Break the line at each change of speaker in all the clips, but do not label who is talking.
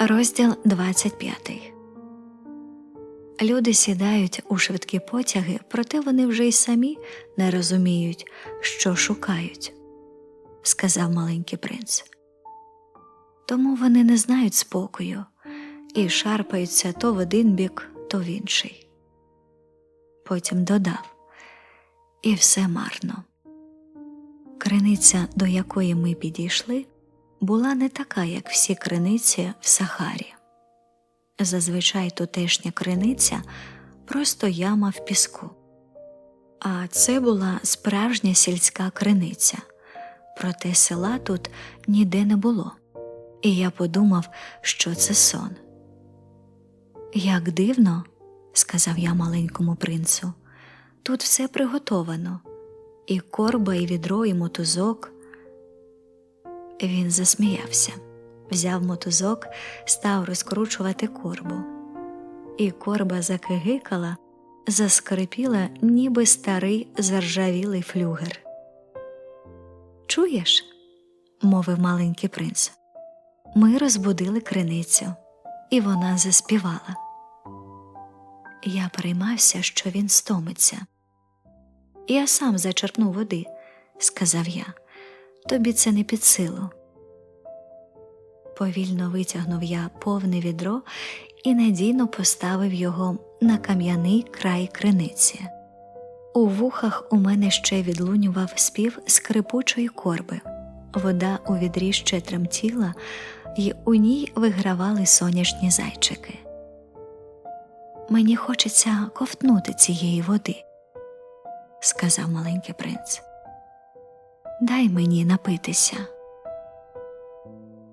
Розділ 25 Люди сідають у швидкі потяги, проте вони вже й самі не розуміють, що шукають, сказав маленький принц. Тому вони не знають спокою і шарпаються то в один бік, то в інший. Потім додав і все марно. Криниця, до якої ми підійшли, була не така, як всі криниці в Сахарі. Зазвичай тутешня криниця просто яма в піску. А це була справжня сільська криниця, проте села тут ніде не було, і я подумав, що це сон. Як дивно, сказав я маленькому принцу, тут все приготовано, і корба, і відро, і мотузок. Він засміявся, взяв мотузок, став розкручувати корбу. І корба закигикала, заскрипіла, ніби старий заржавілий флюгер. Чуєш? мовив маленький принц. Ми розбудили криницю, і вона заспівала. Я переймався, що він стомиться. Я сам зачерпну води, сказав я тобі це не під силу. Повільно витягнув я повне відро і надійно поставив його на кам'яний край криниці. У вухах у мене ще відлунював спів скрипучої корби. Вода у відрі ще тремтіла, і у ній вигравали сонячні зайчики. Мені хочеться ковтнути цієї води, сказав маленький принц дай мені напитися.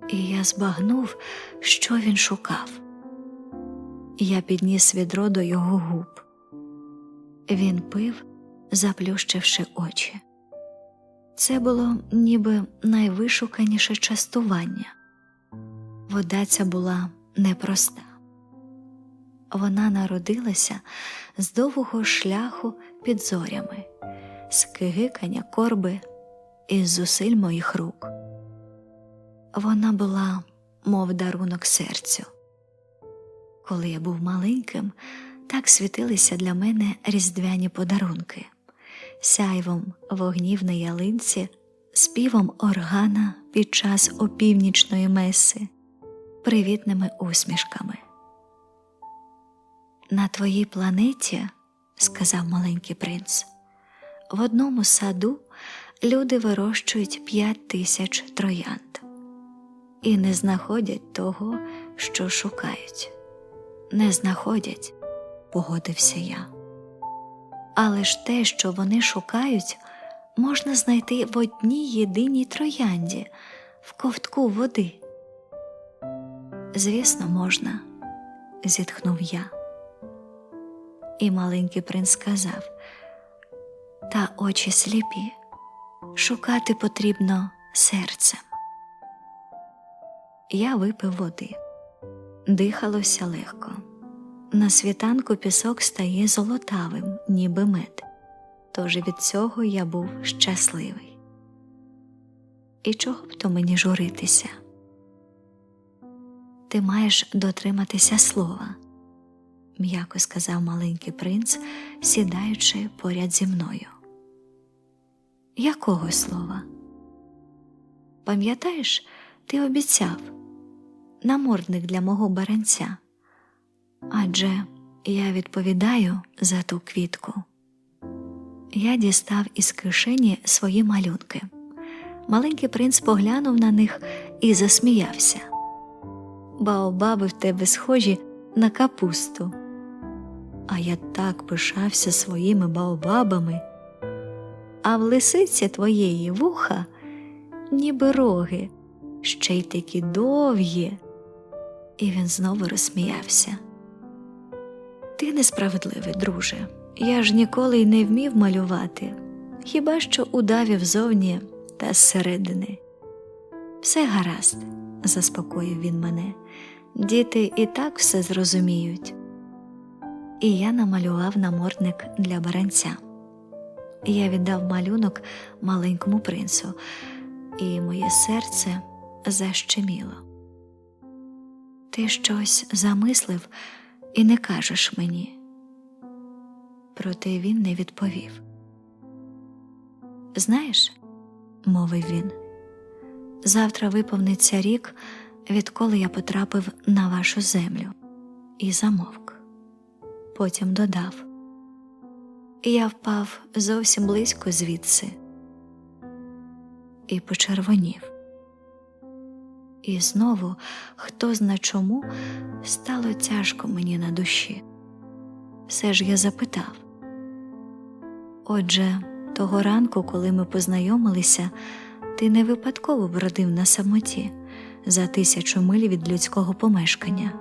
І я збагнув, що він шукав. Я підніс відро до його губ. Він пив, заплющивши очі. Це було ніби найвишуканіше частування. Вода ця була непроста. Вона народилася з довгого шляху під зорями, з кигикання корби із зусиль моїх рук. Вона була, мов дарунок серцю. Коли я був маленьким, так світилися для мене різдвяні подарунки, сяйвом вогнів на ялинці, співом органа під час опівнічної меси, привітними усмішками. На твоїй планеті, сказав маленький принц, в одному саду люди вирощують п'ять тисяч троянд і не знаходять того, що шукають. Не знаходять, погодився я. Але ж те, що вони шукають, можна знайти в одній єдиній троянді, в ковтку води. Звісно, можна, зітхнув я. І маленький принц сказав, та очі сліпі шукати потрібно серцем. Я випив води, дихалося легко. На світанку пісок стає золотавим, ніби мед, тож від цього я був щасливий. І чого б то мені журитися? Ти маєш дотриматися слова, м'яко сказав маленький принц, сідаючи поряд зі мною якого слова? Пам'ятаєш, ти обіцяв намордник для мого баранця, адже я відповідаю за ту квітку. Я дістав із кишені свої малюнки. Маленький принц поглянув на них і засміявся. Баобаби в тебе схожі на капусту. А я так пишався своїми баобабами а в лисиці твоєї вуха, ніби роги, ще й такі довгі. І він знову розсміявся. Ти несправедливий, друже. Я ж ніколи й не вмів малювати, хіба що удавів зовні та зсередини. Все гаразд, заспокоїв він мене, діти і так все зрозуміють. І я намалював намордник для баранця. Я віддав малюнок маленькому принцу, і моє серце защеміло. Ти щось замислив і не кажеш мені. Проте він не відповів. Знаєш, мовив він, завтра виповниться рік, відколи я потрапив на вашу землю, і замовк. Потім додав Я впав зовсім близько звідси і почервонів. І знову, хто зна чому, стало тяжко мені на душі. Все ж я запитав. Отже, того ранку, коли ми познайомилися, ти не випадково бродив на самоті за тисячу миль від людського помешкання.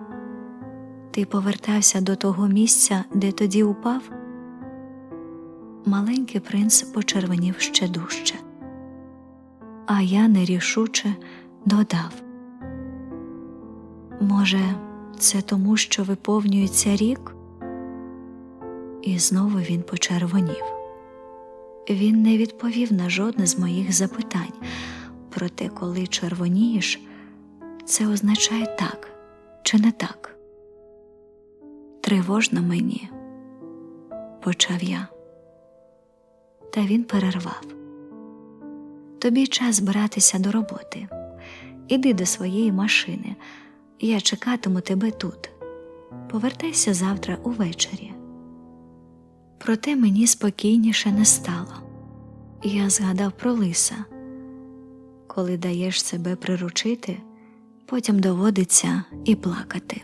Ти повертався до того місця, де тоді упав? Маленький принц почервонів ще дужче. А я нерішуче додав. Може, це тому, що виповнюється рік? І знову він почервонів. Він не відповів на жодне з моїх запитань, проте, коли червонієш, це означає так чи не так. Тривожно мені, почав я. Та він перервав. Тобі час збиратися до роботи. Іди до своєї машини. Я чекатиму тебе тут. Повертайся завтра увечері. Проте мені спокійніше не стало. Я згадав про лиса. Коли даєш себе приручити, потім доводиться і плакати.